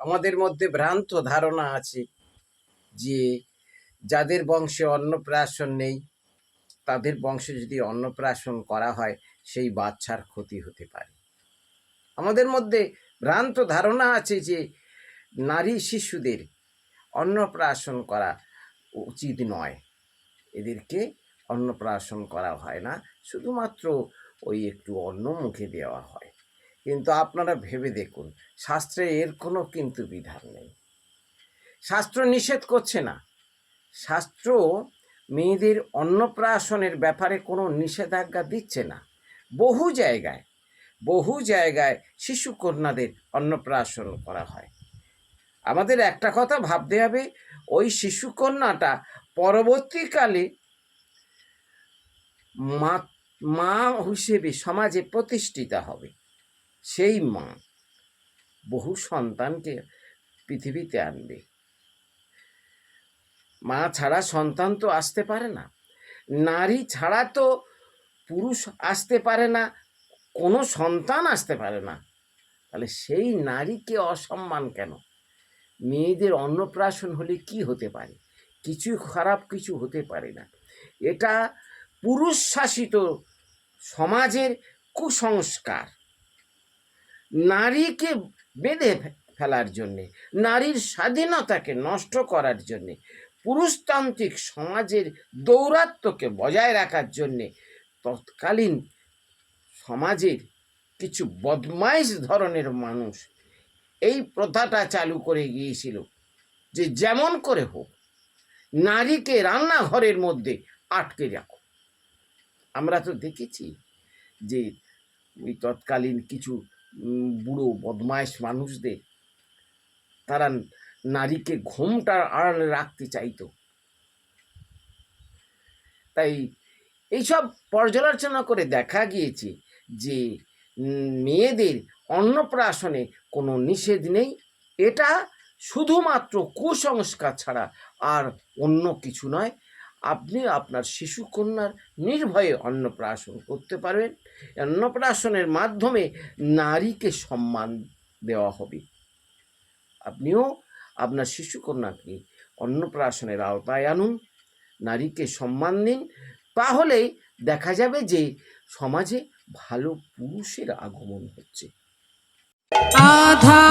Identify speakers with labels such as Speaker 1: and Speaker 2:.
Speaker 1: আমাদের মধ্যে ভ্রান্ত ধারণা আছে যে যাদের বংশে অন্নপ্রাশন নেই, তাদের বংশে যদি অন্নপ্রাশন করা হয়, সেই বাচ্চার ক্ষতি হতে পারে। আমাদের মধ্যে ভ্রান্ত ধারণা আছে যে নারী শিশুদের অন্নপ্রাশন করা উচিত নয়। এদেরকে অন্নপ্রাশন করা হয় না। শুধুমাত্র ওই একটু অন্ন মুখে দেওয়া হয়। কিন্তু আপনারা ভেবে দেখুন, শাস্ত্রে এর কোনো কিন্তু বিধান নেই। শাস্ত্র নিষেধ করছে না। শাস্ত্র মেয়েদের অন্নপ্রাশনের ব্যাপারে কোনো নিষেধাজ্ঞা দিচ্ছে না। বহু জায়গায় বহু জায়গায় শিশু কন্যাদের অন্নপ্রাশন করা হয়। আমাদের একটা কথা ভাবতে হবে, ওই শিশু কন্যাটা পরবর্তীকালে মা মা হিসেবে সমাজে প্রতিষ্ঠিত হবে। সেই মা বহু সন্তানকে পৃথিবীতে আনবে। মা ছাড়া সন্তান তো আসতে পারে না। নারী ছাড়া তো পুরুষ আসতে পারে না, কোনো সন্তান আসতে পারে না। তাহলে সেই নারীকে অসম্মান কেন? মেয়েদের অন্নপ্রাশন হলে কি হতে পারে? কিছু খারাপ কিছু হতে পারে না। এটা পুরুষ শাসিত সমাজের কুসংস্কার। নারীকে বেঁধে ফেলার জন্যে, নারীর স্বাধীনতাকে নষ্ট করার জন্যে, পুরুষতান্ত্রিক সমাজের দৌরাত্ম্যকে বজায় রাখার জন্যে তৎকালীন সমাজের কিছু বদমাইশ ধরনের মানুষ এই প্রথাটা চালু করে গিয়েছিল যে যেমন করে হোক, নারীকে রান্নাঘরের মধ্যে আটকে রাখো। আমরা তো দেখেছি যে ওই তৎকালীন কিছু বুড়ো বদমাইশ মানুষদের, তারা নারীকে ঘুমটা আড়ালে রাখতে চাইতো। তাই এইসব পর্যালোচনা করে দেখা গিয়েছে যে মেয়েদের অন্নপ্রাশনে কোনো নিষেধ নেই। এটা শুধুমাত্র কুসংস্কার ছাড়া আর অন্য কিছু নয়। আপনি আপনার শিশু কন্যার নির্ভয়ে অন্নপ্রাশন করতে পারবেন। অন্নপ্রাশনের মাধ্যমে নারীকে সম্মান দেওয়া হবে। আপনিও আপনার শিশু কন্যাকে অন্নপ্রাশনের আওতায় আনুন, নারীকে সম্মান দিন। তাহলেই দেখা যাবে যে সমাজে ভালো পুরুষের আগমন হচ্ছে।
Speaker 2: आधा